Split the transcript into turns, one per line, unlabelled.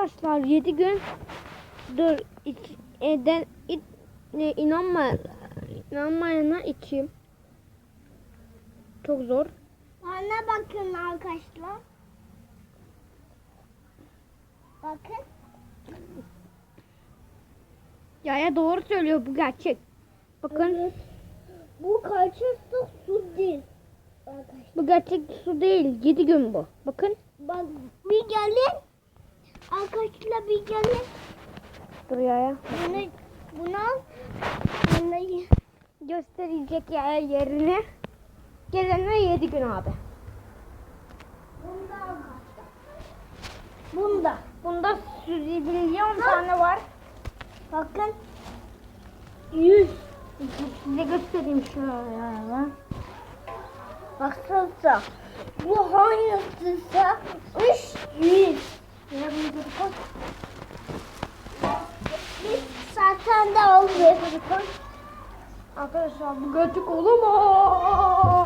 arkadaşlar 7 gün dur iç, eden it, ne, inanma inanmayana içeyim. Çok zor.
Bana bakın arkadaşlar. Bakın.
Ya ya doğru söylüyor bu gerçek. Bakın
Bu kaçırsa su değil. Arkadaşlar.
bu gerçek su değil 7 gün bu. Bakın
Bak bir gelin. Arkadaşlar bir gelin.
dur ya ya.
Bunu, bunu al. Bunu
Gösterecek ya yerini. Gelene 7 gün abi.
Bunda arkadaşlar. Bunda.
Bunda milyon tane var.
Bakın.
100. Size göstereyim şöyle.
Baksanıza. Bu hangisiyse 300. zaten de alıyoruz.
Arkadaşlar bu götük olamaz.